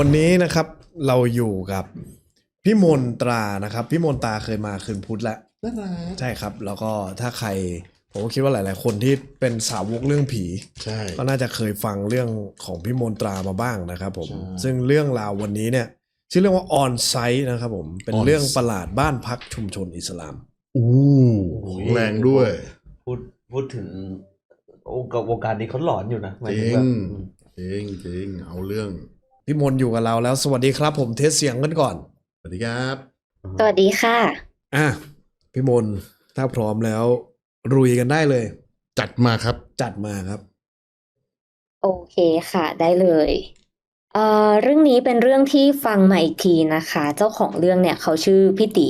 วันนี้นะครับเราอยู่กับพี่มนตรานะครับ พี่มนตราเคยมาคืนพุธแล้วน่ารักใช่ครับ แล้วก็ถ้าใคร ผมก็คิดว่าหลาย ๆ คนที่เป็นสาวกเรื่องผี ใช่ ก็น่าจะเคยฟังเรื่องของพี่มนตรามาบ้างนะครับ ผมใช่ซึ่งเรื่องราววันนี้เนี่ยชื่อเรื่องว่าออนไซต์นะครับ ผมเป็น On เรื่องประหลาดบ้านพักชุมชนอิสลามอู้ของแรงด้วย พูดพูดถึงโอ้กับวงการนี้เขาหลอนอยู่นะหมายจถึริแบบงอืมจริงจริงเอาเรื่อง พี่มนอยู่กับเราแล้ว สวัสดีครับ ผมเทสเสียงกันก่อน สวัสดีครับ สวัสดีค่ะ อะพี่มนถ้าพร้อมแล้วรุยกันได้เลย จัดมาครับ จัดมาครับ โอเคค่ะ ได้เลยเอ่อเรื่องนี้เป็นเรื่องที่ฟังมาอีกทีนะคะ เจ้าของเรื่องเนี่ยเขาชื่อพี่ตี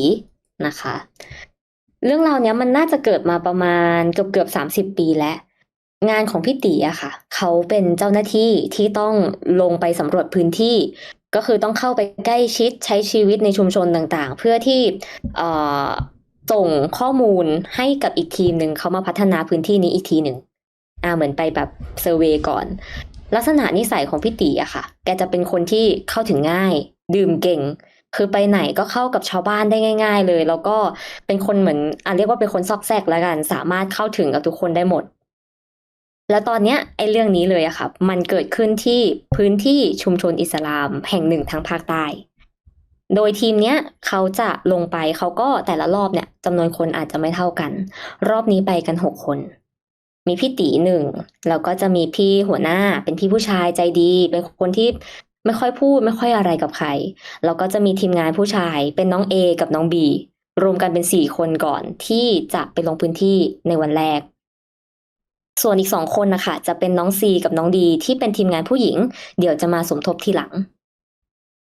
นะคะ เรื่องราวเนี้ยมันน่าจะเกิดมาประมาณเกือบเกือบสามสิบปีแล้ว งานของพี่ตีอะค่ะ เขาเป็นเจ้าหน้าที่ที่ต้องลงไปสำรวจพื้นที่ ก็คือต้องเข้าไปใกล้ชิดใช้ชีวิตในชุมชนต่างๆ เพื่อที่ส่งข้อมูลให้กับอีกทีมหนึ่งเขามาพัฒนาพื้นที่นี้อีกทีหนึ่งอ่าเหมือนไปแบบเซอร์เวยก่อน ลักษณะนิสัยของพี่ตีอะค่ะ แกจะเป็นคนที่เข้าถึงง่าย ดื่มเก่ง คือไปไหนก็เข้ากับชาวบ้านได้ง่าย ๆ เลย แล้วก็เป็นคนเหมือนอะเรียกว่าเป็นคนซอกแซกแล้วกัน สามารถเข้าถึงกับทุกคนได้หมด แล้วตอนเนี้ยไอ้เรื่องนี้เลยอะค่ะ มันเกิดขึ้นที่พื้นที่ชุมชนอิสลามแห่งหนึ่งทางภาคใต้ โดยทีมเนี้ยเขาจะลงไปเขาก็แต่ละรอบเนี่ยจำนวนคนอาจจะไม่เท่ากัน รอบนี้ไปกันหกคน มีพี่ตีหนึ่งแล้วก็จะมีพี่หัวหน้าเป็นพี่ผู้ชายใจดีเป็นคนที่ไม่ค่อยพูดไม่ค่อยอะไรกับใคร แล้วก็จะมีทีมงานผู้ชายเป็นน้อง A กับน้อง B รวมกันเป็นสี่คนก่อนที่จะไปลงพื้นที่ในวันแรก ส่วนอีกสองคนนะคะจะเป็นน้องซีกับน้องดีที่เป็นทีมงานผู้หญิง เดี๋ยวจะมาสมทบทีหลัง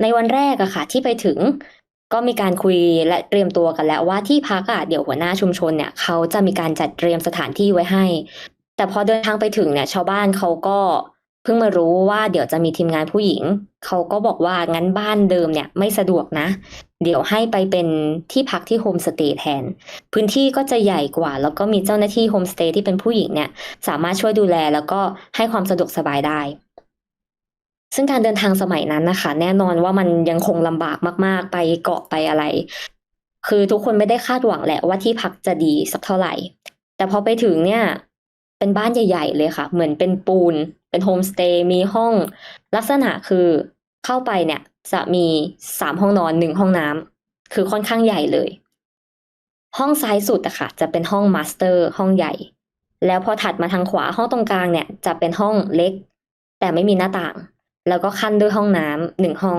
ในวันแรกอะค่ะ ที่ไปถึงก็มีการคุยและเตรียมตัวกันแล้วว่าที่พักอะเดี๋ยวหัวหน้าชุมชนเนี่ยเขาจะมีการจัดเตรียมสถานที่ไว้ให้ แต่พอเดินทางไปถึงเนี่ยชาวบ้านเขาก็ พิ่งมารู้ว่าเดี๋ยวจะมีทีมงานผู้หญิง เขาก็บอกว่างั้นบ้านเดิมเนี่ยไม่สะดวกนะ เดี๋ยวให้ไปเป็นที่พักที่โฮมสเตย์แทน พื้นที่ก็จะใหญ่กว่า แล้วก็มีเจ้าหน้าที่โฮมสเตย์ที่เป็นผู้หญิงเนี่ยสามารถช่วยดูแลแล้วก็ให้ความสะดวกสบายได้ซึ่งการเดินทางสมัยนั้นนะคะ แน่นอนว่ามันยังคงลำบากมาก ๆ ไปเกาะไปอะไร คือทุกคนไม่ได้คาดหวังแหละว่าที่พักจะดีสักเท่าไหร่ แต่พอไปถึงเนี่ย เป็นบ้านใหญ่ ๆ เลยค่ะ เหมือนเป็นปูน เป็นโฮมสเตย์มีห้องลักษณะคือเข้าไปเนี่ยจะมีสามห้องนอนหนึ่งห้องน้ำคือค่อนข้างใหญ่เลย ห้องซ้ายสุดอะค่ะ จะเป็นห้องมาสเตอร์ห้องใหญ่ แล้วพอถัดมาทางขวาห้องตรงกลางเนี่ยจะเป็นห้องเล็ก แต่ไม่มีหน้าต่าง แล้วก็ขั้นด้วยห้องน้ำหนึ่งห้อง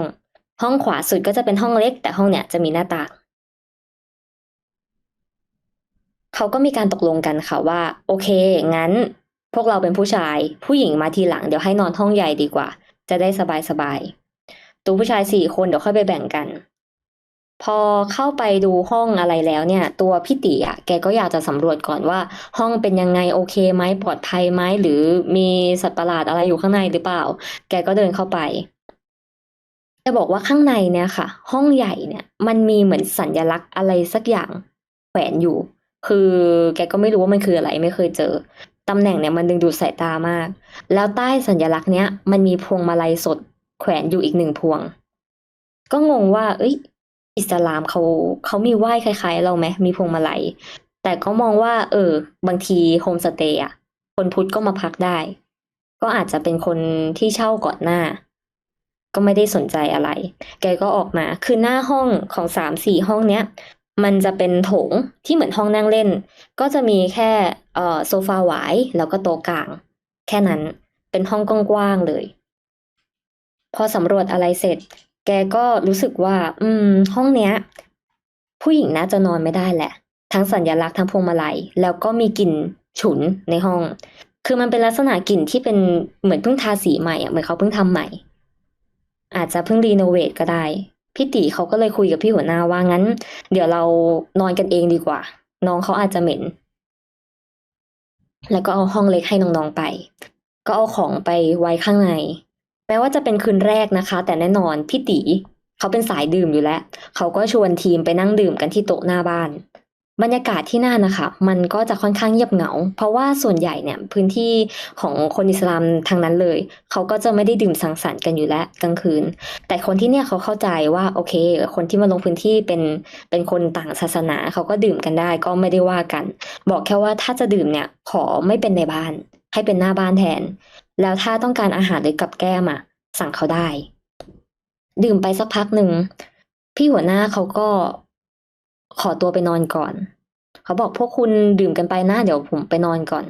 ห้องขวาสุดก็จะเป็นห้องเล็ก แต่ห้องเนี่ยจะมีหน้าต่างเขาก็มีการตกลงกันค่ะว่า โอเค งั้น พวกเราเป็นผู้ชาย ผู้หญิงมาทีหลังเดี๋ยวให้นอนห้องใหญ่ดีกว่า จะได้สบายสบายๆตัวผู้ชายสี่คนเดี๋ยวค่อยไปแบ่งกัน พอเข้าไปดูห้องอะไรแล้วเนี่ย ตัวพี่ติอะแกก็อยากจะสำรวจก่อนว่า ห้องเป็นยังไงโอเคไหมปลอดภัยไหมหรือมีสัตว์ประหลาดอะไรอยู่ข้างในหรือเปล่า แกก็เดินเข้าไปแกบอกว่าข้างในเนี่ยค่ะ ห้องใหญ่เนี่ย มันมีเหมือนสัญลักษณ์อะไรสักอย่างแขวนอยู่ คือแกก็ไม่รู้ว่ามันคืออะไรไม่เคยเจอ ตำแหน่งเนี่ยมันดึงดูดสายตามาก แล้วใต้สัญลักษณ์เนี้ยมันมีพวงมาลัยสด แขวนอยู่อีกหนึ่งพวง ก็งงว่า เอ้ย อิสลามเขาเขามีไหว้คล้าย ๆ เราไหมมีพวงมาลัย แต่ก็มองว่า เออ บางทีโฮมสเตย์อะ คนพุทธก็มาพักได้ ก็อาจจะเป็นคนที่เช่าก่อนหน้า ก็ไม่ได้สนใจอะไร แกก็ออกมา คือหน้าห้องของสามสี่ห้องเนี้ย มันจะเป็นโถงที่เหมือนห้องนั่งเล่น ก็จะมีแค่โซฟาหวายแล้วก็โต๊ะกลาง แค่นั้นเป็นห้องกว้างๆเลย พอสำรวจอะไรเสร็จ แกก็รู้สึกว่า อืม ห้องเนี้ย ผู้หญิงน่าจะนอนไม่ได้แหละ ทั้งสัญญลักษณ์ทั้งพวงมาลัย แล้วก็มีกลิ่นฉุนในห้อง คือมันเป็นลักษณะกลิ่นที่เป็นเหมือนเพิ่งทาสีใหม่อะเหมือนเขาเพิ่งทำใหม่ อาจจะเพิ่งรีโนเวทก็ได้ พี่ตีเขาก็เลยคุยกับพี่หัวหน้าว่างั้น เดี๋ยวเรานอนกันเองดีกว่า น้องเขาอาจจะเหม็น แล้วก็เอาห้องเล็กให้น้องๆไป ก็เอาของไปไว้ข้างใน แม้ว่าจะเป็นคืนแรกนะคะ แต่แน่นอนพี่ตีเขาเป็นสายดื่มอยู่แล้ว เขาก็ชวนทีมไปนั่งดื่มกันที่โต๊ะหน้าบ้าน บรรยากาศที่นั่นนะคะ มันก็จะค่อนข้างเงียบเหงา เพราะว่าส่วนใหญ่เนี่ยพื้นที่ของคนอิสลามทางนั้นเลย เขาก็จะไม่ได้ดื่มสังสรรค์กันอยู่แล้วกลางคืน แต่คนที่เนี่ยเขาเข้าใจว่าโอเค คนที่มาลงพื้นที่เป็นเป็นคนต่างศาสนาเขาก็ดื่มกันได้ก็ไม่ได้ว่ากัน บอกแค่ว่าถ้าจะดื่มเนี่ยขอไม่เป็นในบ้าน ให้เป็นหน้าบ้านแทน แล้วถ้าต้องการอาหารหรือกับแก้มอะสั่งเขาได้ ดื่มไปสักพักหนึ่งพี่หัวหน้าเขาก็ ขอตัวไปนอนก่อน เขาบอกพวกคุณดื่มกันไปนะเดี๋ยวผมไปนอนก่อน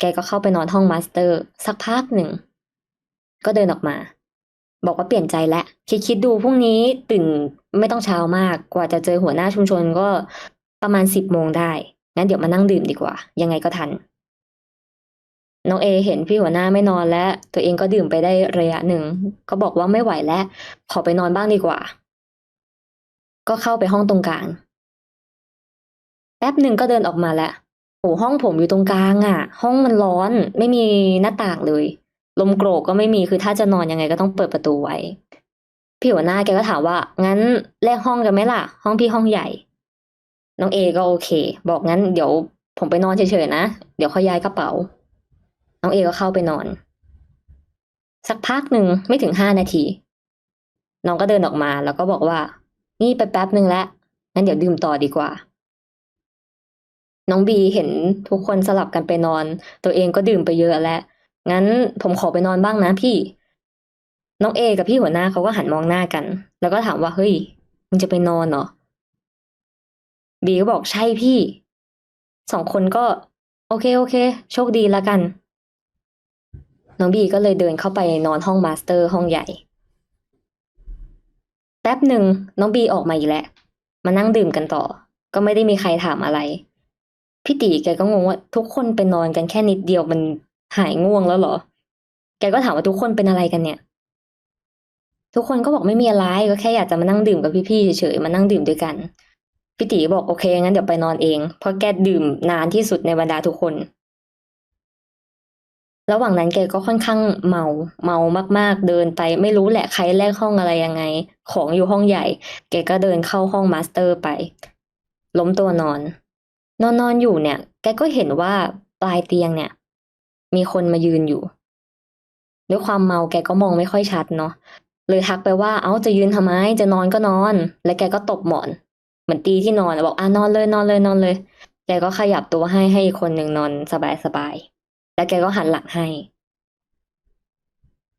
แกก็เข้าไปนอนห้องมาสเตอร์ สักพักหนึ่ง ก็เดินออกมา บอกว่าเปลี่ยนใจแล้วคิดคิดดูพรุ่งนี้ตื่นไม่ต้องเช้ามากกว่าจะเจอหัวหน้าชุมชนก็ประมาณสิบโมงได้งั้นเดี๋ยวมานั่งดื่มดีกว่า ยังไงก็ทันน้องเอเห็นพี่หัวหน้าไม่นอนแล้วตัวเองก็ดื่มไปได้ระยะหนึ่ง ก็บอกว่าไม่ไหวแล้ว ขอไปนอนบ้างดีกว่า ก็เข้าไปห้องตรงกลาง แป๊บหนึ่งก็เดินออกมาแล้วโอ้ห้องผมอยู่ตรงกลางอะ ห้องมันร้อน ไม่มีหน้าต่างเลย ลมโกรกก็ไม่มีคือถ้าจะนอนยังไงก็ต้องเปิดประตูไว้ พี่หัวหน้าแกก็ถามว่า งั้นแลกห้องกันไหมล่ะ ห้องพี่ห้องใหญ่ น้องเอก็โอเค บอกงั้นเดี๋ยวผมไปนอนเฉยๆนะ เดี๋ยวค่อย้ายกระเป๋า น้องเอก็เข้าไปนอน สักพักหนึ่งไม่ถึงห้านาที น้องก็เดินออกมาแล้วก็บอกว่า นี่ไปแป๊บหนึ่งแล้วงั้นเดี๋ยวดื่มต่อดีกว่า น้องบีเห็นทุกคนสลับกันไปนอน ตัวเองก็ดื่มไปเยอะแล้วงั้นผมขอไปนอนบ้างนะพี่ น้องเอกับพี่หัวหน้าเขาก็หันมองหน้ากัน แล้วก็ถามว่าเฮ้ยมึงจะไปนอนเหรอบีก็บอกใช่พี่ สองคนก็ โอเคโอเค โชคดีละกัน น้องบีก็เลยเดินเข้าไปนอนห้องมาสเตอร์ห้องใหญ่ แป๊บหนึ่งน้องบีออกมาอีกแล้วมานั่งดื่มกันต่อ ก็ไม่ได้มีใครถามอะไร พี่ตีแกก็งงว่า ทุกคนไปนอนกันแค่นิดเดียวมันหายง่วงแล้วเหรอ แกก็ถามว่าทุกคนเป็นอะไรกันเนี่ย ทุกคนก็บอกไม่มีอะไรก็แค่อยากจะมานั่งดื่มกับพี่ๆเฉยๆมานั่งดื่มด้วยกันพี่ตีบอกโอเคงั้นเดี๋ยวไปนอนเองเพราะแกดื่มนานที่สุดในบรรดาทุกคน ระหว่างนั้นแกก็ค่อนข้างเมา เมามาก ๆ เดินไปไม่รู้แหละใครแลกห้องอะไรยังไง ของอยู่ห้องใหญ่ แกก็เดินเข้าห้องมาสเตอร์ไป ล้มตัวนอน นอนนอนอยู่เนี่ย แกก็เห็นว่าปลายเตียงเนี่ย มีคนมายืนอยู่ ด้วยความเมาแกก็มองไม่ค่อยชัดเนาะ เลยทักไปว่า เอ้าจะยืนทำไม จะนอนก็นอน แล้วแกก็ตบหมอน เหมือนตีที่นอนบอกอะนอนเลยนอนเลยนอนเลย แกก็ขยับตัวให้ให้อีกคนหนึ่งนอนสบายสบาย แล้วแกก็หันหลังให้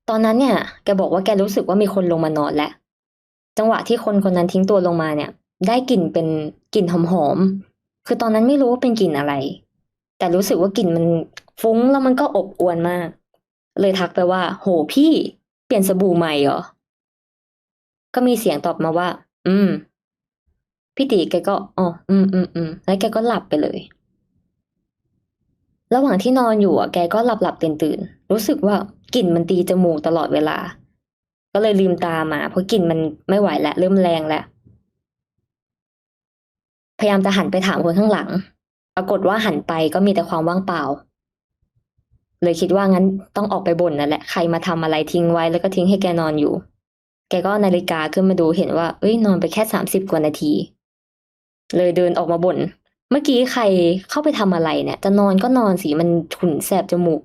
ตอนนั้นเนี่ย แกบอกว่าแกรู้สึกว่ามีคนลงมานอนแล้ว จังหวะที่คนคนนั้นทิ้งตัวลงมาเนี่ย ได้กลิ่นเป็นกลิ่นหอมๆ คือตอนนั้นไม่รู้ว่าเป็นกลิ่นอะไร แต่รู้สึกว่ากลิ่นมันฟุ้งแล้วมันก็อบอวนมาก เลยทักไปว่า โหพี่ เปลี่ยนสบู่ใหม่เหรอ ก็มีเสียงตอบมาว่า อืม พี่ตีแกก็อ๋ออืมอืมอืมแล้วแกก็หลับไปเลย ระหว่างที่นอนอยู่อะแกก็หลับหลับตื่นตื่นรู้สึกว่ากลิ่นมันตีจมูกตลอดเวลา ก็เลยลืมตามา เพราะกลิ่นมันไม่ไหวแล้วเริ่มแรงแล้วพยายามจะหันไปถามคนข้างหลัง ปรากฏว่าหันไปก็มีแต่ความว่างเปล่า เลยคิดว่างั้นต้องออกไปบ่นนั่นแหละใครมาทำอะไรทิ้งไว้แล้วก็ทิ้งให้แกนอนอยู่ แกก็นาฬิกาขึ้นมาดูเห็นว่าเอ้ยนอนไปแค่สามสิบกว่านาที เลยเดินออกมาบ่น เมื่อกี้ใครเข้าไปทำอะไรเนี่ย จะนอนก็นอนสิมันฉุนแสบจมูก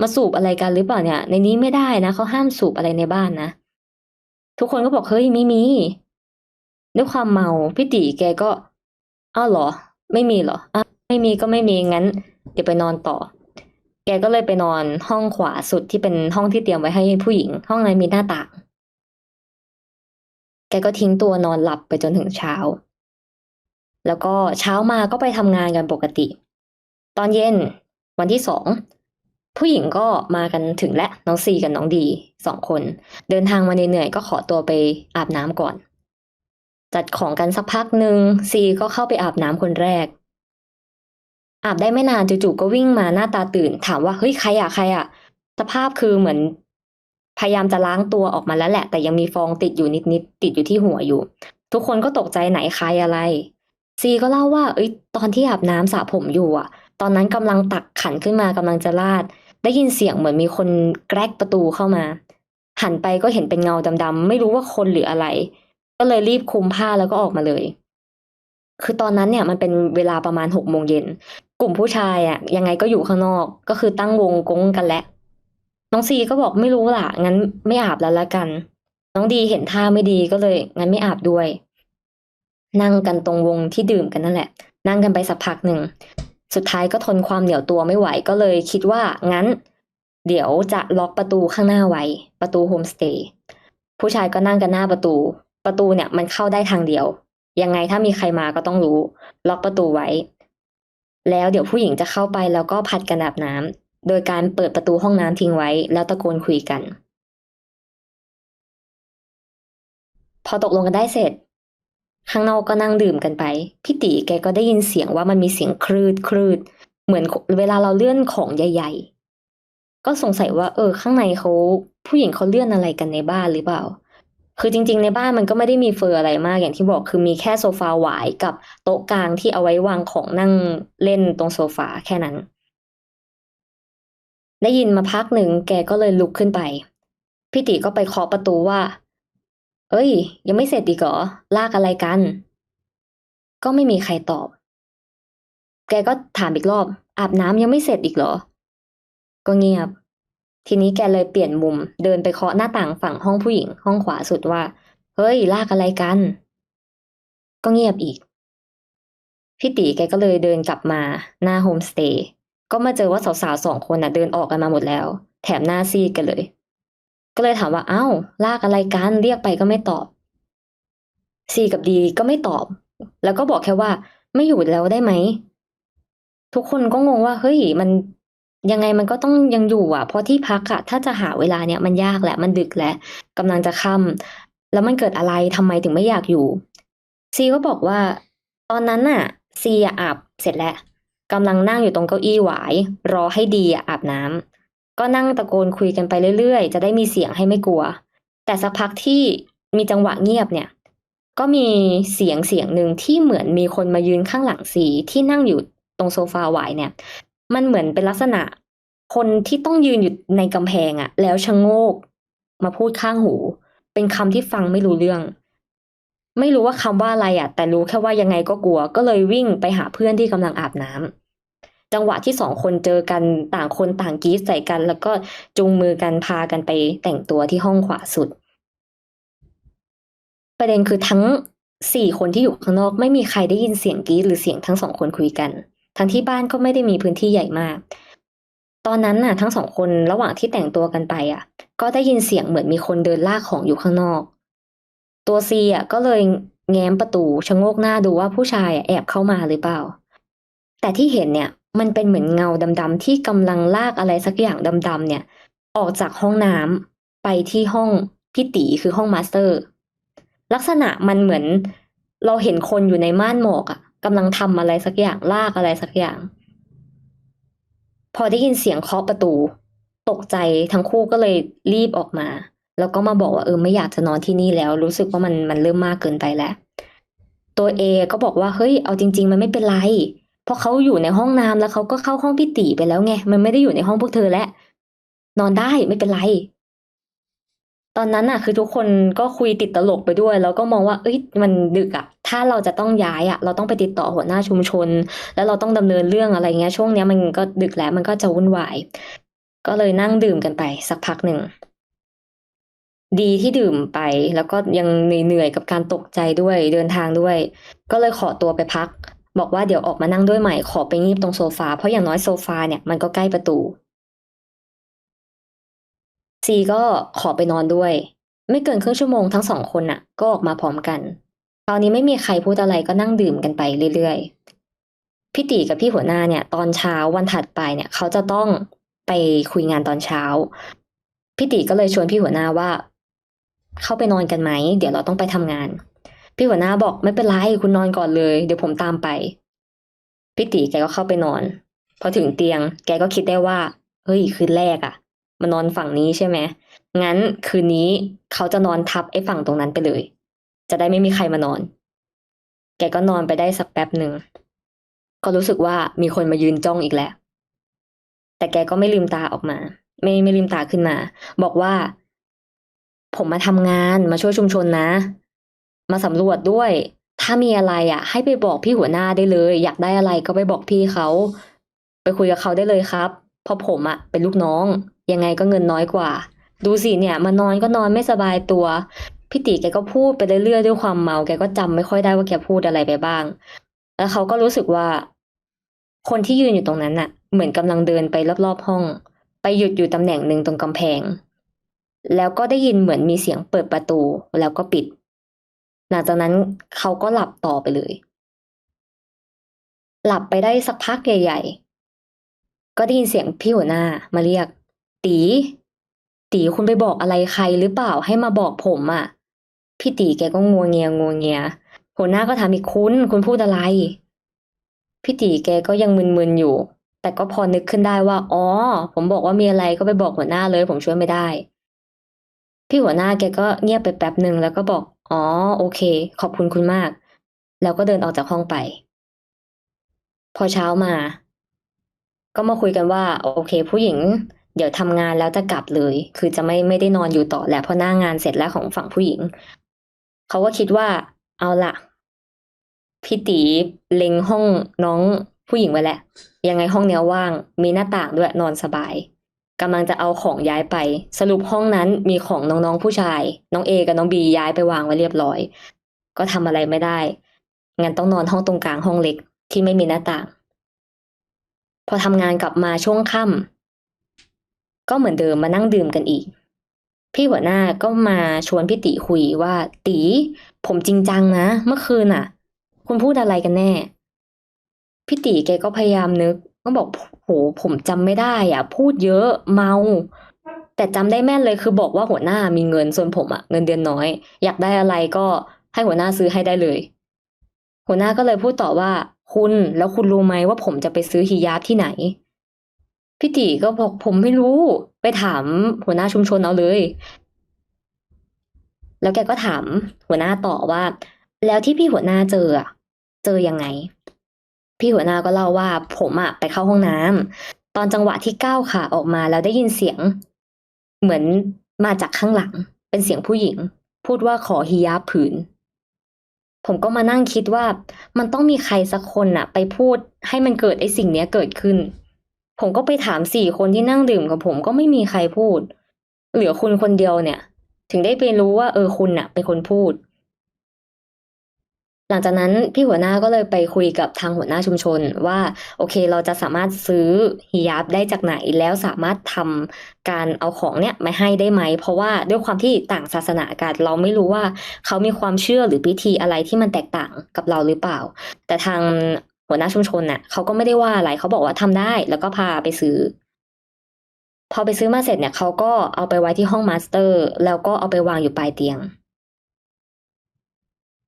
มาสูบอะไรกันหรือเปล่าเนี่ย ในนี้ไม่ได้นะเขาห้ามสูบอะไรในบ้านนะ ทุกคนก็บอกเฮ้ยไม่มีด้วยความเมาพี่ตีแกก็อ้าวเหรอ ไม่มีเหรออะไม่มีก็ไม่มีงั้น เดี๋ยวไปนอนต่อ แกก็เลยไปนอนห้องขวาสุดที่เป็นห้องที่เตรียมไว้ให้ผู้หญิง ห้องนั้นมีหน้าต่างแกก็ทิ้งตัวนอนหลับไปจนถึงเช้า แล้วก็เช้ามาก็ไปทำงานกันปกติ ตอนเย็นวันที่สองผู้หญิงก็มากันถึงและน้องซีกับน้องดีสองคน เดินทางมาเหนื่อยๆก็ขอตัวไปอาบน้ำก่อน จัดของกันสักพักหนึ่งซีก็เข้าไปอาบน้ำคนแรก อาบได้ไม่นานจู่ๆก็วิ่งมาหน้าตาตื่น ถามว่าเฮ้ยใครอะใครอะสภาพคือเหมือน พยายามจะล้างตัวออกมาแล้วแหละ แต่ยังมีฟองติดอยู่นิดๆติดอยู่ที่หัวอยู่ ทุกคนก็ตกใจไหนใครอะไร ซีก็เล่าว่า เอ้ย ตอนที่อาบน้ำสระผมอยู่อะ ตอนนั้นกำลังตักขันขึ้นมากำลังจะลาด ได้ยินเสียงเหมือนมีคนแกรกประตูเข้ามา หันไปก็เห็นเป็นเงาดำๆไม่รู้ว่าคนหรืออะไร ก็เลยรีบคลุมผ้าแล้วก็ออกมาเลย คือตอนนั้นเนี่ยมันเป็นเวลาประมาณหกโมงเย็น กลุ่มผู้ชายอะยังไงก็อยู่ข้างนอก ก็คือตั้งวงกงกันแหล้วน้องซีก็บอกไม่รู้ล่ะ งั้นไม่อาบแล้วละกัน น้องดีเห็นท่าไม่ดีก็เลย งั้นไม่อาบด้วย นั่งกันตรงวงที่ดื่มกันนั่นแหละ นั่งกันไปสักพักหนึ่ง สุดท้ายก็ทนความเหนียวตัวไม่ไหวก็เลยคิดว่างั้น เดี๋ยวจะล็อกประตูข้างหน้าไว้ ประตูโฮมสเตย์ผู้ชายก็นั่งกันหน้าประตู ประตูเนี่ยมันเข้าได้ทางเดียว ยังไงถ้ามีใครมาก็ต้องรู้ ล็อกประตูไว้ แล้วเดี๋ยวผู้หญิงจะเข้าไปแล้วก็ผัดกันอาบน้ำโดยการเปิดประตูห้องน้ำทิ้งไว้ แล้วตะโกนคุยกัน พอตกลงกันได้เสร็จ ข้างนอกก็นั่งดื่มกันไป พี่ตีแกก็ได้ยินเสียงว่ามันมีเสียงคลืดคลืด เหมือนเวลาเราเลื่อนของใหญ่ ๆ ก็สงสัยว่า เออ ข้างในเขาผู้หญิงเขาเลื่อนอะไรกันในบ้านหรือเปล่า คือจริง ๆ ในบ้านมันก็ไม่ได้มีเฟอร์อะไรมากอย่างที่บอกคือมีแค่โซฟาหวายกับโต๊ะกลางที่เอาไว้วางของนั่งเล่นตรงโซฟาแค่นั้น ได้ยินมาพักหนึ่งแกก็เลยลุกขึ้นไป พี่ติก็ไปเคาะประตูว่า เอ้ย ยังไม่เสร็จอีกเหรอ ลากอะไรกัน ก็ไม่มีใครตอบ แกก็ถามอีกรอบ อาบน้ำยังไม่เสร็จอีกเหรอ ก็เงียบ ทีนี้แกเลยเปลี่ยนมุม เดินไปเคาะหน้าต่างฝั่งห้องผู้หญิง ห้องขวาสุดว่า เฮ้ย ลากอะไรกัน ก็เงียบอีก พี่ตีแกก็เลยเดินกลับมา หน้าโฮมสเตย์ ก็มาเจอว่าสาวๆสองคนน่ะเดินออกกันมาหมดแล้ว แถมหน้าซีดกันเลย ก็เลยถามว่าเอ้าลากอะไรกันเรียกไปก็ไม่ตอบซีกับดีก็ไม่ตอบ แล้วก็บอกแค่ว่า ไม่อยู่แล้วได้ไหม ทุกคนก็งงว่า เฮ้ย มันยังไงมันก็ต้องยังอยู่อะ เพราะที่พักอะถ้าจะหาเวลาเนี่ยมันยากแหละมันดึกแล้วกำลังจะค่ำแล้วมันเกิดอะไรทำไมถึงไม่อยากอยู่ ซีก็บอกว่า ตอนนั้นน่ะ ซีอาบเสร็จแล้วกำลังนั่งอยู่ตรงเก้าอี้หวาย รอให้ดีอะอาบน้ำ ก็นั่งตะโกนคุยกันไปเรื่อยๆ จะได้มีเสียงให้ไม่กลัว แต่สักพักที่มีจังหวะเงียบเนี่ย ก็มีเสียงเสียงหนึ่งที่เหมือนมีคนมายืนข้างหลังซีที่นั่งอยู่ตรงโซฟาหวเนี่ย มันเหมือนเป็นลักษณะ คนที่ต้องยืนอยู่ในกำแพงอะแล้วชะโงก มาพูดข้างหู เป็นคำที่ฟังไม่รู้เรื่อง ไม่รู้ว่าคำว่าอะไรอะแต่รู้แค่ว่ายังไงก็กลัว ก็เลยวิ่งไปหาเพื่อนที่กำลังอาบน้ำ จังหวะที่สองคนเจอกันต่างคนต่างกรีดใส่กัน แล้วก็จูงมือกันพากันไปแต่งตัวที่ห้องขวาสุด ประเด็นคือทั้งสี่คนที่อยู่ข้างนอกไม่มีใครได้ยินเสียงกรีดหรือเสียงทั้งสองคนคุยกัน ทั้งที่บ้านก็ไม่ได้มีพื้นที่ใหญ่มาก ตอนนั้นน่ะ ทั้งสองคนระหว่างที่แต่งตัวกันไปอะ ก็ได้ยินเสียงเหมือนมีคนเดินลากของอยู่ข้างนอก ตัวซีอะก็เลยแง้มประตูชะโงกหน้าดูว่าผู้ชายแอบเข้ามาหรือเปล่า แต่ที่เห็นเนี่ย มันเป็นเหมือนเงาดำๆที่กำลังลากอะไรสักอย่างดำๆเนี่ย ออกจากห้องน้ำไปที่ห้องพี่ตีคือห้องมาสเตอร์ ลักษณะมันเหมือนเราเห็นคนอยู่ในม่านหมอกอะกำลังทำอะไรสักอย่างลากอะไรสักอย่าง พอได้ยินเสียงเคาะประตู ตกใจทั้งคู่ก็เลยรีบออกมา แล้วก็มาบอกว่าเออไม่อยากจะนอนที่นี่แล้ว รู้สึกว่ามันมันเริ่มมากเกินไปแล้ว ตัวเอก็บอกว่าเฮ้ยเอาจริง ๆ มันไม่เป็นไร เพราะเขาอยู่ในห้องน้ำแล้วเขาก็เข้าห้องพี่ตีไปแล้วไง มันไม่ได้อยู่ในห้องพวกเธอแล้ว นอนได้ไม่เป็นไร ตอนนั้นน่ะ คือทุกคนก็คุยติดตลกไปด้วย แล้วก็มองว่า เอ้ย มันดึกอะถ้าเราจะต้องย้ายอะเราต้องไปติดต่อหัวหน้าชุมชน แล้วเราต้องดำเนินเรื่องอะไรเงี้ย ช่วงเนี้ยมันก็ดึกแล้ว มันก็จะวุ่นวาย ก็เลยนั่งดื่มกันไปสักพักหนึ่งดีที่ดื่มไปแล้วก็ยังเหนื่อยๆกับการตกใจด้วยเดินทางด้วย ก็เลยขอตัวไปพัก บอกว่าเดี๋ยวออกมานั่งด้วยใหม่ขอไปงีบตรงโซฟาเพราะอย่างน้อยโซฟาเนี่ยมันก็ใกล้ประตู ซีก็ขอไปนอนด้วย ไม่เกินครึ่งชั่วโมงทั้งสองคนน่ะ ก็ออกมาพร้อมกันตอนนี้ไม่มีใครพูดอะไรก็นั่งดื่มกันไปเรื่อยๆพี่ตีกับพี่หัวหน้าเนี่ย ตอนเช้าวันถัดไปเนี่ย เขาจะต้องไปคุยงานตอนเช้าพี่ตีก็เลยชวนพี่หัวหน้าว่า เข้าไปนอนกันไหมเดี๋ยวเราต้องไปทำงาน พี่หัวหน้าบอกไม่เป็นไรคุณนอนก่อนเลย เดี๋ยวผมตามไปพี่ตีแกก็เข้าไปนอน พอถึงเตียง แกก็คิดได้ว่า เฮ้ยคืนแรกอะมานอนฝั่งนี้ใช่ไหมงั้นคืนนี้เขาจะนอนทับไอ้ฝั่งตรงนั้นไปเลย จะได้ไม่มีใครมานอน แกก็นอนไปได้สักแป๊บหนึ่งก็รู้สึกว่ามีคนมายืนจ้องอีกแล้ว แต่แกก็ไม่ลืมตาออกมา ไม่ไม่ลืมตาขึ้นมา บอกว่า ผมมาทำงานมาช่วยชุมชนนะ มาสำรวจด้วย ถ้ามีอะไรอะ ให้ไปบอกพี่หัวหน้าได้เลย อยากได้อะไรก็ไปบอกพี่เขา ไปคุยกับเขาได้เลยครับ เพราะผมอะเป็นลูกน้อง ยังไงก็เงินน้อยกว่า ดูสิเนี่ยมานอนก็นอนไม่สบายตัวพี่ตีแกก็พูดไปเรื่อยๆด้วยความเมาแกก็จำไม่ค่อยได้ว่าแกพูดอะไรไปบ้าง แล้วเขาก็รู้สึกว่า คนที่ยืนอยู่ตรงนั้นน่ะ เหมือนกำลังเดินไปรอบๆห้อง ไปหยุดอยู่ตำแหน่งหนึ่งตรงกำแพง แล้วก็ได้ยินเหมือนมีเสียงเปิดประตูแล้วก็ปิด หลังจากนั้นเขาก็หลับต่อไปเลย หลับไปได้สักพักใหญ่ ๆ ก็ได้ยินเสียงพี่หัวหน้ามาเรียก ตีตีคุณไปบอกอะไรใครหรือเปล่าให้มาบอกผมอะ่ะ พี่ตีแกก็งัวเงียงัวเงียหัวหน้าก็ถามอีกคุณคุณพูดอะไร พี่ตีแกก็ยังมึนๆอยู่ แต่ก็พอนึกขึ้นได้ว่า อ๋อ ผมบอกว่ามีอะไรก็ไปบอกหัวหน้าเลย ผมช่วยไม่ได้ พี่หัวหน้าแกก็เงียบไปแป๊บหนึ่งแล้วก็บอกอ๋อ โอเค ขอบคุณคุณมาก แล้วก็เดินออกจากห้องไป พอเช้ามา ก็มาคุยกันว่า โอเค ผู้หญิง เดี๋ยวทำงานแล้วจะกลับเลย คือจะไม่ไม่ได้นอนอยู่ต่อแล้วเพราะหน้างานเสร็จแล้วของฝั่งผู้หญิง เขาก็คิดว่า เอาละพี่ตีเล็งห้องน้องผู้หญิงไว้แหละยังไงห้องเนี้ยว่าง มีหน้าต่างด้วยนอนสบาย กำลังจะเอาของย้ายไป สรุปห้องนั้นมีของน้องๆผู้ชาย น้องเอกับน้องบีย้ายไปวางไว้เรียบร้อย ก็ทำอะไรไม่ได้งั้นต้องนอนห้องตรงกลางห้องเล็กที่ไม่มีหน้าต่าง พอทำงานกลับมาช่วงค่ำก็เหมือนเดิมมานั่งดื่มกันอีก พี่หัวหน้าก็มาชวนพี่ติคุยว่า ตี ผมจริงจังนะเมื่อคืนน่ะ คุณพูดอะไรกันแน่พี่ติแกก็พยายามนึก ก็บอกโหผมจำไม่ได้อะ พูดเยอะเมา แต่จำได้แม่นเลยคือบอกว่าหัวหน้ามีเงินส่วนผมอะเงินเดือนน้อย อยากได้อะไรก็ให้หัวหน้าซื้อให้ได้เลย หัวหน้าก็เลยพูดต่อว่า คุณแล้วคุณรู้ไหมว่าผมจะไปซื้อฮิญาบที่ไหนพี่ติก็บอกผมไม่รู้ ไปถามหัวหน้าชุมชนเอาเลย แล้วแกก็ถามหัวหน้าต่อว่า แล้วที่พี่หัวหน้าเจออะเจอยังไง พี่หัวหน้าก็เล่าว่าผมอะไปเข้าห้องน้ำตอนจังหวะที่ก้าวขาออกมาแล้วได้ยินเสียง เหมือนมาจากข้างหลัง เป็นเสียงผู้หญิง พูดว่าขอฮิญาผืน ผมก็มานั่งคิดว่า มันต้องมีใครสักคนน่ะไปพูดให้มันเกิดไอ้สิ่งเนี้ยเกิดขึ้น ผมก็ไปถามสี่คนที่นั่งดื่มกับผมก็ไม่มีใครพูด เหลือคุณคนเดียวเนี่ย ถึงได้ไปรู้ว่าเออคุณน่ะเป็นคนพูด หลังจากนั้นพี่หัวหน้าก็เลยไปคุยกับทางหัวหน้าชุมชนว่าโอเคเราจะสามารถซื้อฮิญาบได้จากไหนแล้วสามารถทำการเอาของเนี่ยมาให้ได้ไหม เพราะว่าด้วยความที่ต่างศาสนากันเราไม่รู้ว่าเขามีความเชื่อหรือพิธีอะไรที่มันแตกต่างกับเราหรือเปล่า แต่ทางหัวหน้าชุมชนน่ะเขาก็ไม่ได้ว่าอะไรเขาบอกว่าทำได้แล้วก็พาไปซื้อพอไปซื้อมาเสร็จเนี่ยเขาก็เอาไปไว้ที่ห้องมาสเตอร์ แล้วก็เอาไปวางอยู่ปลายเตียง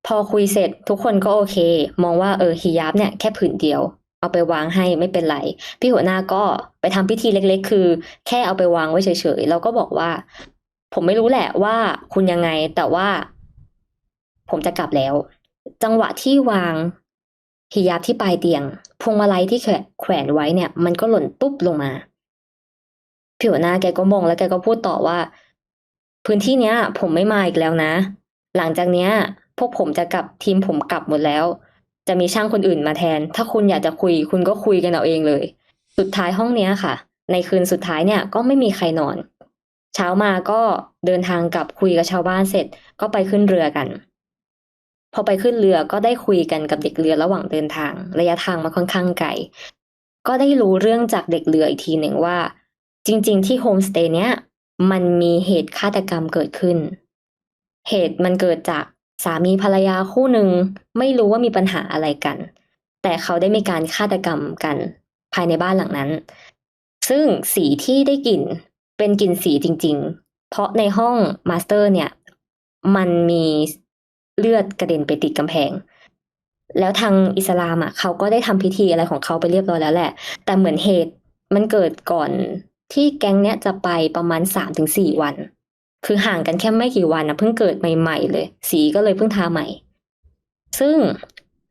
พอคุยเสร็จทุกคนก็โอเค มองว่าเออฮิญาบเนี่ยแค่ผืนเดียว เอาไปวางให้ไม่เป็นไร พี่หัวหน้าก็ไปทำพิธีเล็ก ๆ คือ แค่เอาไปวางไว้เฉยๆแล้วก็บอกว่า ผมไม่รู้แหละว่าคุณยังไงแต่ว่า ผมจะกลับแล้ว จังหวะที่วางฮิญาบที่ปลายเตียง พวงมาลัยที่แขวนแขวนไว้เนี่ย มันก็หล่นตุ๊บลงมาพี่หัวหน้าแกก็มองแล้วแกก็พูดต่อว่า พื้นที่เนี้ย ผมไม่มาอีกแล้วนะ หลังจากเนี้ย พวกผมจะกลับทีมผมกลับหมดแล้ว จะมีช่างคนอื่นมาแทน ถ้าคุณอยากจะคุย คุณก็คุยกันเอาเองเลย สุดท้ายห้องเนี้ยค่ะ ในคืนสุดท้ายเนี่ยก็ไม่มีใครนอน เช้ามาก็เดินทางกลับคุยกับชาวบ้านเสร็จ ก็ไปขึ้นเรือกัน พอไปขึ้นเรือก็ได้คุยกันกับเด็กเรือระหว่างเดินทาง ระยะทางมาค่อนข้างไกลก็ได้รู้เรื่องจากเด็กเรืออีกทีหนึ่งว่า จริง ๆ ที่โฮมสเตย์เนี้ยมันมีเหตุฆาตกรรมเกิดขึ้น เหตุมันเกิดจาก สามีภรรยาคู่หนึ่งไม่รู้ว่ามีปัญหาอะไรกัน แต่เขาได้มีการฆาตกรรมกันภายในบ้านหลังนั้น ซึ่งสีที่ได้กลิ่นเป็นกลิ่นสีจริง ๆ เพราะในห้องมาสเตอร์เนี่ย มันมีเลือดกระเด็นไปติดกำแพง แล้วทางอิสลามอะเขาก็ได้ทำพิธีอะไรของเขาไปเรียบร้อยแล้วแหละ แต่เหมือนเหตุมันเกิดก่อนที่แก๊งเนี้ยจะไปประมาณสามถึงสี่วัน คือห่างกันแค่ไม่กี่วันนะเพิ่งเกิดใหม่ๆเลย สีก็เลยเพิ่งทาใหม่ ซึ่ง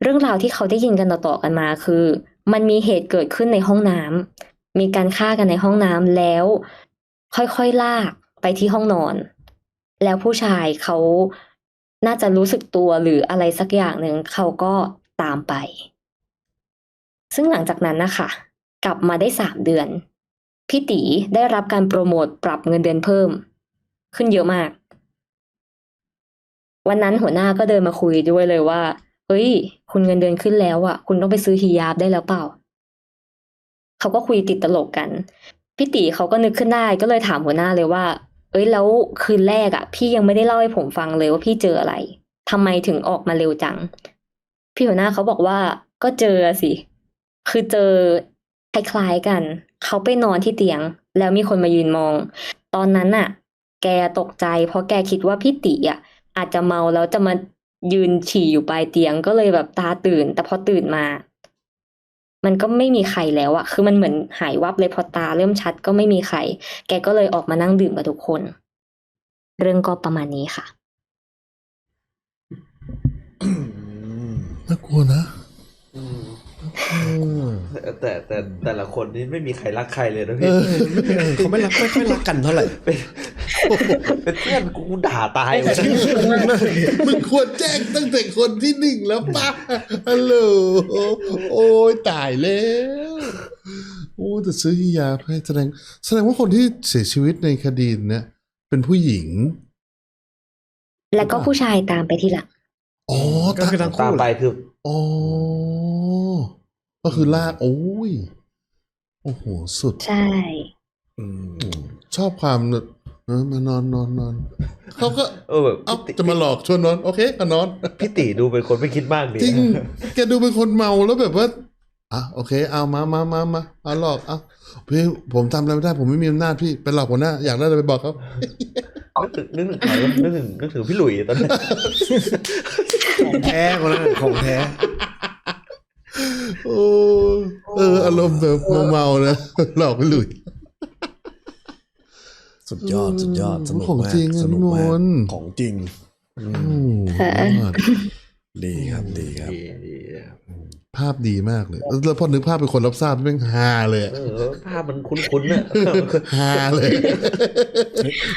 เรื่องราวที่เขาได้ยินกันต่อๆกันมาคือ มันมีเหตุเกิดขึ้นในห้องน้ำมีการฆ่ากันในห้องน้ำแล้ว ค่อยๆลากไปที่ห้องนอน แล้วผู้ชายเขาน่าจะรู้สึกตัวหรืออะไรสักอย่างหนึ่งเขาก็ตามไป ซึ่งหลังจากนั้นนะคะกลับมาได้สามเดือน พี่ตีได้รับการโปรโมทปรับเงินเดือนเพิ่ม ขึ้นเยอะมาก วันนั้นหัวหน้าก็เดินมาคุยด้วยเลยว่า เฮ้ย คุณเงินเดือนขึ้นแล้วอะ คุณต้องไปซื้อฮิญาบได้แล้วเปล่า เขาก็คุยติดตลกกัน พี่ตีเขาก็นึกขึ้นได้ก็เลยถามหัวหน้าเลยว่า เอ้ยแล้วคืนแรกอะ พี่ยังไม่ได้เล่าให้ผมฟังเลยว่าพี่เจออะไรทำไมถึงออกมาเร็วจัง พี่หัวหน้าเขาบอกว่าก็เจอสิ คือเจอคล้ายๆกัน เขาไปนอนที่เตียง แล้วมีคนมายืนมอง ตอนนั้นน่ะ แกตกใจเพราะแกคิดว่าพี่ตีอะอาจจะเมาแล้วจะมายืนฉี่อยู่ปลายเตียงก็เลยแบบตาตื่น แต่พอตื่นมา มันก็ไม่มีใครแล้วอะคือมันเหมือนหายวับเลยพอตาเริ่มชัดก็ไม่มีใคร แกก็เลยออกมานั่งดื่มกับทุกคน เรื่องก็ประมาณนี้ค่ะน่ากลัวนะ แต่แต่แต่ละคนนี่ไม่มีใครรักใครเลยนะเอพี่อเออเขาไม่รักไม่ค่อยรักกันเท่าไหร่เป็นเป็นเพื่อนกูด่าตายเลยมึงควรแจ้งตั้งแต่คนที่หนึ่งแล้วป่ะฮัลโหลโอ้ยตายแล้วโอ้แต่ซื้อฮิญาบให้แสดง แสดงว่าคนที่เสียชีวิตในคดีเนี่ยเป็นผู้หญิง แล้วก็ผู้ชายตามไปทีหลังอ๋อก็คือทั้งตามคู่ไปคืออ๋อ ก็คือลากโอ้ย โอ้โห สุด ใช่ อืมชอบความแบบเออมานอนนอนนอนเขาก็เออแบบเอ้าพี่ติจะมาหลอกชวนนอน โอเคก็นอน พี่ติดูเป็นคนไม่คิดมากดีจริงแกดูเป็นคนเมาแล้วแบบว่าอะโอเค เอามามามามาเอาหลอกเอาพี่ผมทำอะไรไม่ได้ ผมไม่มีอำนาจพี่ไปหลอกหัวหน้าอยากได้อะไรไปบอกเขานึกถึงนึกถึงใครวะนึกถึงนึกถึงพี่หลุยตอนนั้นของแท้คนนั้นของแท้ โอ้เอออารมณ์แบบเมาๆนะหลอกไปหลุยสุดยอดสุดยอดสนุกของมากจริงอะสนุกมากพี่มนต์ของจริงอืโอ้มค่ะยอดดีครับดีครับดีดีภาพดีมากเลย แล้วพอนึกภาพเป็นคนรับทราบแม่งฮาเลยอะเออภาพมันคุ้นๆเนี่ยฮาเลย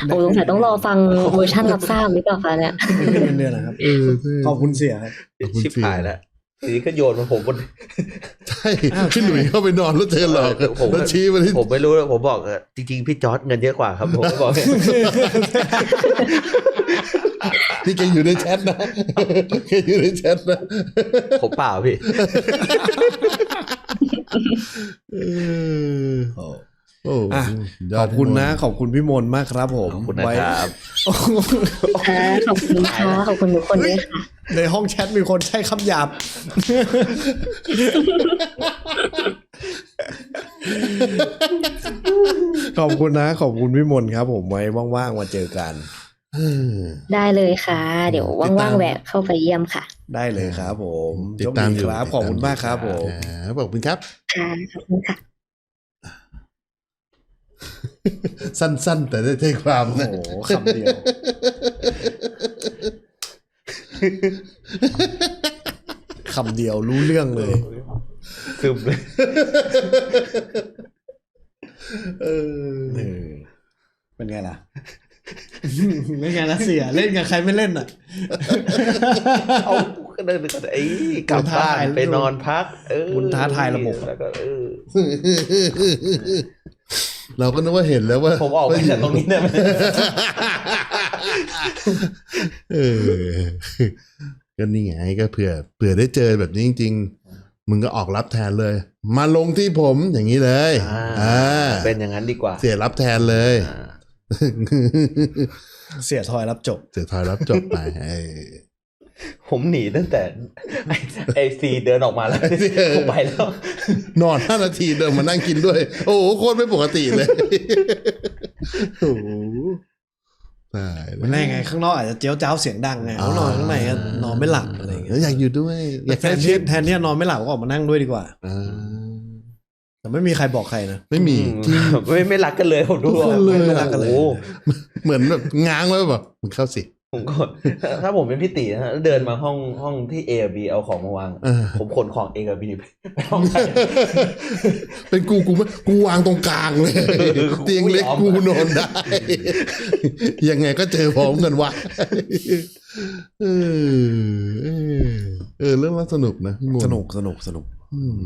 โอ้สงสัยต้องรอฟังเวอร์ชันรับทราบหรือเปล่าคะเนี่ยไม่เป็นเดือนนะครับเออใช่ขอบคุณเสียครับขอบคุณชิบสิหายแล้ว ทีนี้ก็โยนมาผมบนใช่พี่หลุยเข้าไปนอนแล้วเจอหลอกเออผมแล้วชี้มาที่ผมไม่รู้แล้วผมบอกเออจริงๆพี่จอร์ดเงินเยอะกว่าครับผมก็บอกนี่แกอยู่ในแชทนะแกอยู่ในแชทนะผมเปล่าพี่ เออโอ้โอ้อะยขดอบคุณนะ ขอบคุณพี่มนต์มากครับผมขอบคุณนะไว้ครับค่ะขอบคุณค่ะขอบคุณทุกคนด้วยค่ะในห้องแชทมีคนใช้คำหยาบขอบคุณนะ ขอบคุณพี่มนต์ครับ ผมไว้ว่างๆมาเจอกันเออได้เลยค่ะ เดี๋ยวติดตาว่ามงๆแวะเข้าไปเยี่ยมค่ะ ได้เลยครับผมติดตามโชคอยู่ครับติดขอบตามคุณมากครับผมครับขอบคุณครับค่ะขอบคุณค่ะ สั้น ๆ แต่ได้ใจความโอ้นะโหคำเดียว คำเดียวรู้เรื่องเลยซึมเลยเออเออเป็นไงล่ะไม่ไงล่ะเสียเล่นกับใครไม่เล่นอะ เอาก็เดินไปก่อนไอ้กลับบ้านไปนอนพัก เออคุณท้าทายระบบแล้วก็เออ เราก็นึกว่าเห็นแล้วว่าผมออกไปจากตรงนี้ได้ไหมเออก็นี่ไงก็เผื่อเผื่อได้เจอแบบนี้จริง ๆ มึงก็ออกรับแทนเลย มาลงที่ผมอย่างนี้เลยอ่าอ่าเป็นอย่างนั้นดีกว่า เสียรับแทนเลยอ่าเสียทอยรับจบ เสียทอยรับจบไปเออ ผมหนีตั้งแต่ไอ้ไอซีเดินออกมาแล้วผมไปแล้ว นอนห้านาทีเดินมานั่งกินด้วย โอ้โหโคตรไม่ปกติเลยโอ้โหตายแล้วมันได้ไงข้างนอกอาจจะเจียวจ้าวเสียงดังไงเขานอนข้างในก็นอนไม่หลับอะไรอย่างเอเงี้อยอยากอยู่ด้วยอยากแทใกล้นชิที่ดแทนที่จะนอนไม่หลับก็ออกมานั่งด้วยดีกว่าอ่าแต่ไม่มีใครบอกใครนะไม่มีอืมไม่ไม่รักกันเลยผมดูทุกคนเลยไม่รักกันเลยโอ้โหเหมือนแบบง้างแล้วแบบมึงเข้าสิ ผมก็ถ้าผมเป็นพี่ตีนะฮะเดินมาห้องห้องที่ A กับ B เอาของมาวาง เออ ผมขนของ A กับ B ไปไปห้องใคร เป็นกูกูไม่กูวางตรงกลางเลย เออเตียงเล็กกูกูยอมนอนได้ ยังไงก็เจอพร้อมกันวะเออเออเออเรื่องน่าสนุกนะพี่มนต์สนุกสนุกสนุก อืม